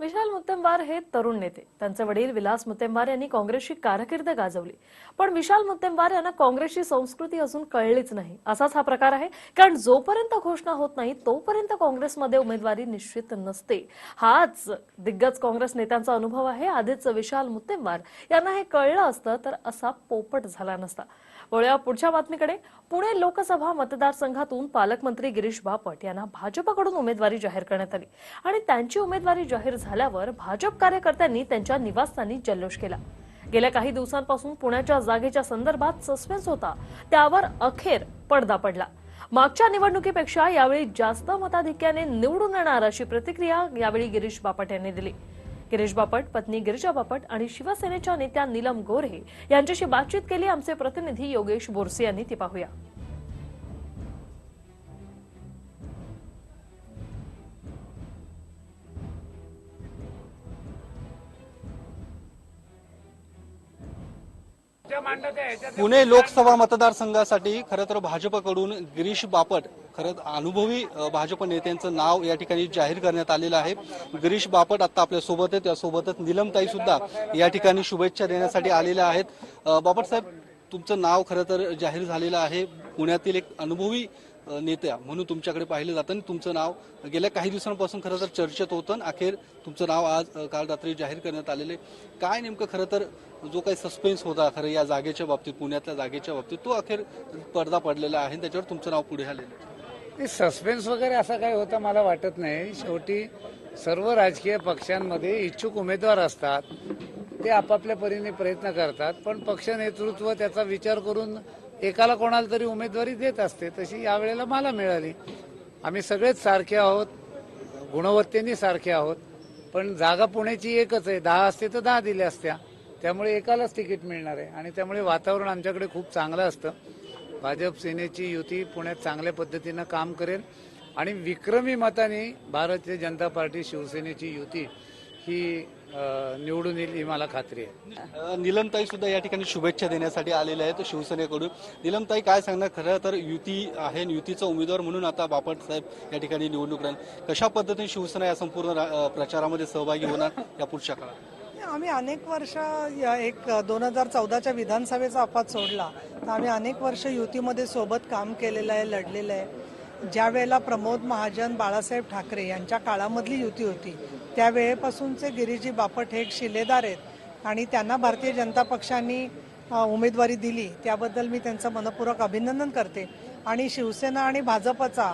विशाल मुत्तेमवार हे तरुण नेते. त्यांचे वडील विलास मुत्तेमवार यांनी काँग्रेसची कारकीर्द गाजवली. पण विशाल मुत्तेमवार यांना काँग्रेसची संस्कृती अजून कळलीच नाही. असाच हा प्रकार आहे. कारण जोपर्यंत घोषणा होत नाही तोपर्यंत काँग्रेसमध्ये उमेदवारी निश्चित नसते. हाच दिग्गज काँग्रेस नेत्यांचा अनुभव आहे. आधीच विशाल मुत्तेमवार यांना हे कळलं असतं तर असा पोपट झाला नसता. वळूया पुढच्या बातमीकडे. पुणे लोकसभा मतदारसंघातून पालकमंत्री गिरीश बापट यांना भाजपकडून उमेदवारी जाहीर करण्यात आली आणि त्यांची उमेदवारी जाहीर झाल्यावर भाजप कार्यकर्त्यांनी त्यांच्या निवासस्थानी जल्लोष केला. गेल्या काही दिवसांपासून पुण्याच्या जागेच्या संदर्भात सस्पेन्स होता. त्यावर अखेर पडदा पडला. मागच्या निवडणुकीपेक्षा यावेळी जास्त मताधिक्याने निवडून येणार अशी प्रतिक्रिया यावेळी गिरीश बापट यांनी दिली. गिरीश बापट पत्नी गिरिजा बापट आणि शिवसेनेच्या नेत्या नीलम गोऱ्हे यांच्याशी बातचीत केली आमचे प्रतिनिधी योगेश बोरसे यांनी. ती पाहूया. पुणे लोकसभा मतदारसंघासाठी खरं तर भाजपकडून गिरीश बापट खरं अनुभवी भाजप नेत्यांचं नाव या ठिकाणी जाहीर करण्यात आलेलं आहे. गिरीश बापट आता आपल्यासोबत आहे त्यासोबतच निलमताई सुद्धा या ठिकाणी शुभेच्छा देण्यासाठी आलेल्या आहेत. बापट साहेब तुमचं नाव खरं तर जाहीर झालेलं आहे. पुण्यातील एक अनुभवी नेत्या म्हणून तुमच्याकडे पाहिलं जातं आणि तुमचं नाव गेल्या काही दिवसांपासून खरं तर चर्चेत होतं आणि अखेर तुमचं नाव आज काल रात्री जाहीर करण्यात आलेलं आहे. काय नेमकं खरं तर जो काही सस्पेन्स होता खरं या जागेच्या बाबतीत पुण्यातल्या जागेच्या बाबतीत तो अखेर पडदा पडलेला आहे आणि त्याच्यावर तुमचं नाव पुढे आलेलं आहे. सस्पेन्स वगैरे असा काही होता मला वाटत नाही. शेवटी सर्व राजकीय पक्षांमध्ये इच्छुक उमेदवार असतात. ते आपापल्या परीने प्रयत्न करतात पण पक्ष नेतृत्व त्याचा विचार करून एकाला कोणाला तरी उमेदवारी देत असते तशी यावेळेला मला मिळाली. आम्ही सगळेच सारखे आहोत गुणवत्तेने सारखे आहोत पण जागा पुण्याची एकच आहे. दहा असते तर दहा दिल्या असत्या. त्यामुळे एकालाच तिकीट मिळणार आहे. आणि त्यामुळे वातावरण आमच्याकडे खूप चांगलं असतं. भाजप सेनेची युती पुण्यात चांगल्या पद्धतीनं काम करेल. आणि विक्रमी मताने भारतीय जनता पार्टी शिवसेनेची युती ही निवडून येईल ही मला खात्री आहे. निलमताई सुद्धा या ठिकाणी शुभेच्छा देण्यासाठी आलेल्या आहेत शिवसेनेकडून. निलमताई काय सांगणार? खरं तर युती आहे आणि युतीचा उमेदवार म्हणून आता बापट साहेब या ठिकाणी निवडणूक राहील. कशा पद्धतीने शिवसेना या संपूर्ण प्रचारामध्ये सहभागी होणार या पुढच्या काळात आम्ही अनेक वर्ष या एक दोन हजार चौदाच्या विधानसभेचा अफात सोडला. तर आम्ही अनेक वर्ष युतीमध्ये सोबत काम केलेलं आहे लढलेलं आहे. ज्या वेळेला प्रमोद महाजन बाळासाहेब ठाकरे यांच्या काळामधली युती होती त्यावेळेपासूनचे गिरीजी बापट हे एक शिलेदार आहेत आणि त्यांना भारतीय जनता पक्षाने उमेदवारी दिली. त्याबद्दल मी त्यांचं मनपूर्वक अभिनंदन करते. आणि शिवसेना आणि भाजपचा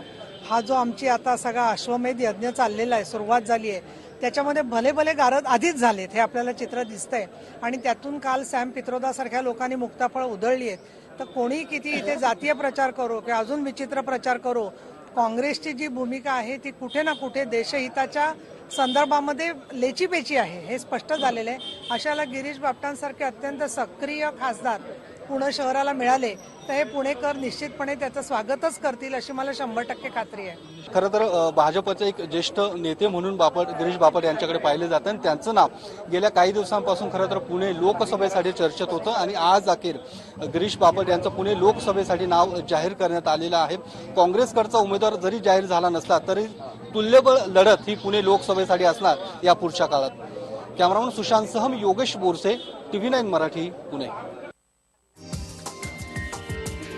हा जो आमची आता सगळा अश्वमेध यज्ञ चाललेला आहे सुरुवात झाली आहे त्याच्यामध्ये भले भले गारद आधीच झालेत हे आपल्याला चित्र दिसतंय. आणि त्यातून काल सॅम पित्रोदा सारख्या लोकांनी मुक्ताफळ उधळली आहेत. तर कोणी किती इथे जातीय प्रचार करो किंवा अजून विचित्र प्रचार करो काँग्रेसची जी भूमिका आहे ती कुठे ना कुठे देशहिताच्या संदर्भामध्ये लेचीपेची आहे हे स्पष्ट झालेलं आहे. अशाला गिरीश बापटांसारखे अत्यंत सक्रिय खासदार पुणे शहराला मिळाले तर हे पुणेकर निश्चितपणे त्याचं स्वागतच करतील अशी मला शंभर टक्के खात्री आहे. खरं तर भाजपचे एक ज्येष्ठ नेते म्हणून बापट गिरीश बापट यांच्याकडे पाहिले जातं आणि त्यांचं नाव गेल्या काही दिवसांपासून खरं तर पुणे लोकसभेसाठी चर्चेत होतं आणि आज अखेर गिरीश बापट यांचं पुणे लोकसभेसाठी नाव जाहीर करण्यात आलेलं आहे. काँग्रेसकडचा उमेदवार जरी जाहीर झाला नसला तरी तुल्यबळ लढत ही पुणे लोकसभेसाठी असणार या पुढच्या काळात. कॅमेरामन सुशांतसह मी योगेश बोरसे टीव्ही नाईन मराठी पुणे.